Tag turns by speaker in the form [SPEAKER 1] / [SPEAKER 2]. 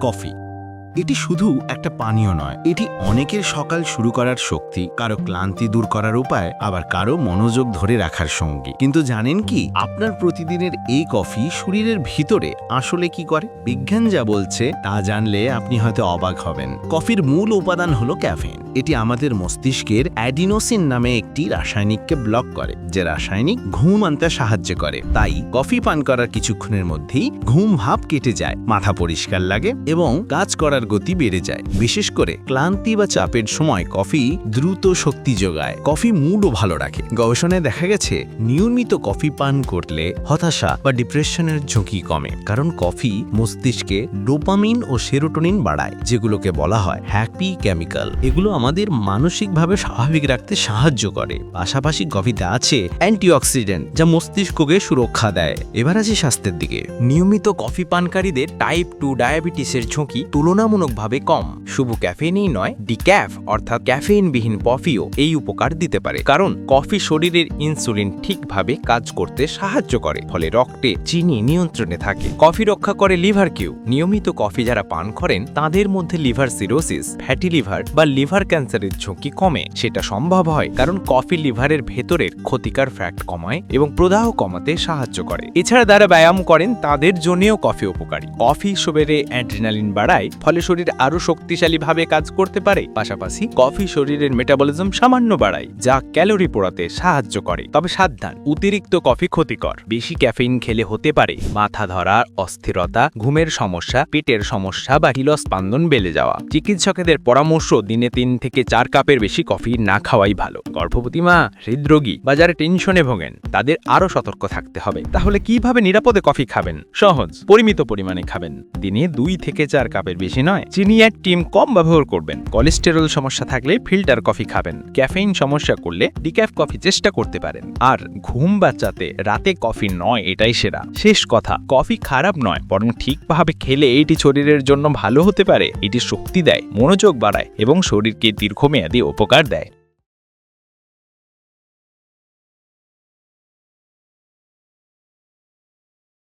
[SPEAKER 1] Coffee এটি শুধু একটা পানীয় নয়, এটি অনেকের সকাল শুরু করার শক্তি, কারও ক্লান্তি দূর করার উপায়, আবার কারও মনোযোগ ধরে রাখার সঙ্গী। কিন্তু জানেন কি, আপনার প্রতিদিনের এই কফি শরীরের ভিতরে আসলে কি করে? বিজ্ঞান যা বলছে, তা জানলে আপনি হয়তো অবাক হবেন। কফির মূল উপাদান হলো ক্যাফেন এটি আমাদের মস্তিষ্কের অ্যাডিনোসিন নামে একটি রাসায়নিককে ব্লক করে, যে রাসায়নিক ঘুম আনতে সাহায্য করে। তাই কফি পান করার কিছুক্ষণের মধ্যেই ঘুম ভাব কেটে যায়, মাথা পরিষ্কার লাগে এবং কাজ করার গতি বেড়ে যায়। বিশেষ করে ক্লান্তি বা চাপের সময় কফি দ্রুত শক্তি যোগায়। কফি মুডও ভালো রাখে। গবেষণায় দেখা গেছে, নিয়মিত কফি পান করলে হতাশা বা ডিপ্রেশনের ঝুঁকি কমে। কারণ কফি মস্তিষ্কে ডোপামিন ও সেরোটোনিন বাড়ায়, যেগুলোকে বলা হয় হ্যাপি কেমিক্যাল। এগুলো আমাদের মানসিকভাবে স্বাভাবিক রাখতে সাহায্য করে। পাশাপাশি কফিতে আছে অ্যান্টিঅক্সিডেন্ট, যা মস্তিষ্ককে সুরক্ষা দেয়। এবার আছে স্বাস্থ্যের দিকে।
[SPEAKER 2] নিয়মিত কফি পানকারীদের টাইপ টু ডায়াবেটিসের ঝুঁকি তুলনামূলকভাবে কম। শুধু ক্যাফেইনই নয়, ডিক্যাফ অর্থাৎ ক্যাফেইনবিহীন কফিও এই উপকার দিতে পারে। কারণ কফি শরীরের ইনসুলিন ঠিকভাবে কাজ করতে সাহায্য করে, ফলে রক্তে চিনি নিয়ন্ত্রণে থাকে। কফি রক্ষা করে লিভার কিউ। নিয়মিত কফি যারা পান করেন, তাদের মধ্যে লিভার সিরোসিস, ফ্যাটি লিভার বা লিভার ক্যান্সারের ঝুঁকি কমে। সেটা সম্ভব হয় কারণ কফি লিভারের ভেতরের ক্ষতিকার ফ্যাক্ট কমায় এবং প্রদাহ কমাতে সাহায্য করে। এছাড়া যারা ব্যায়াম করেন, তাদের জন্যও কফি উপকারী। কফি শরীরে অ্যাড্রিনালিন বাড়ায়, ফলে শরীর আরও শক্তিশালীভাবে কাজ করতে পারে। পাশাপাশি কফি শরীরের মেটাবলিজম সামান্য বাড়ায়, যা ক্যালোরি পোড়াতে সাহায্য করে। তবে সাবধান, অতিরিক্ত কফি ক্ষতিকর। বেশি ক্যাফেইন খেলে হতে পারে মাথা ধরা, অস্থিরতা, ঘুমের সমস্যা, পেটের সমস্যা বা হিলস্পান্দন বেড়ে যাওয়া। চিকিৎসকেদের পরামর্শ, দিনে তিন থেকে চার কাপের বেশি কফি না খাওয়াই ভালো। গর্ভবতী মা, হৃদরোগী বা যারা টেনশনে ভোগেন, তাদের আরও সতর্ক থাকতে হবে। তাহলে কীভাবে নিরাপদে কফি খাবেন? সহজ, পরিমিত পরিমাণে খাবেন। দিনে দুই থেকে চার কাপের বেশি নয়। চিনি এক টিম কম ব্যবহার করবেন। কলেস্টেরল সমস্যা থাকলে ফিল্টার কফি খাবেন। ক্যাফেইন সমস্যা করলে ডিক্যাফ কফি চেষ্টা করতে পারেন। আর ঘুম বাঁচাতে রাতে কফি নয়, এটাই সেরা। শেষ কথা, কফি খারাপ নয়, বরং ঠিকভাবে খেলে এটি শরীরের জন্য ভালো হতে পারে। এটি শক্তি দেয়, মনোযোগ বাড়ায় এবং শরীরকে দীর্ঘমেয়াদী উপকার দেয়।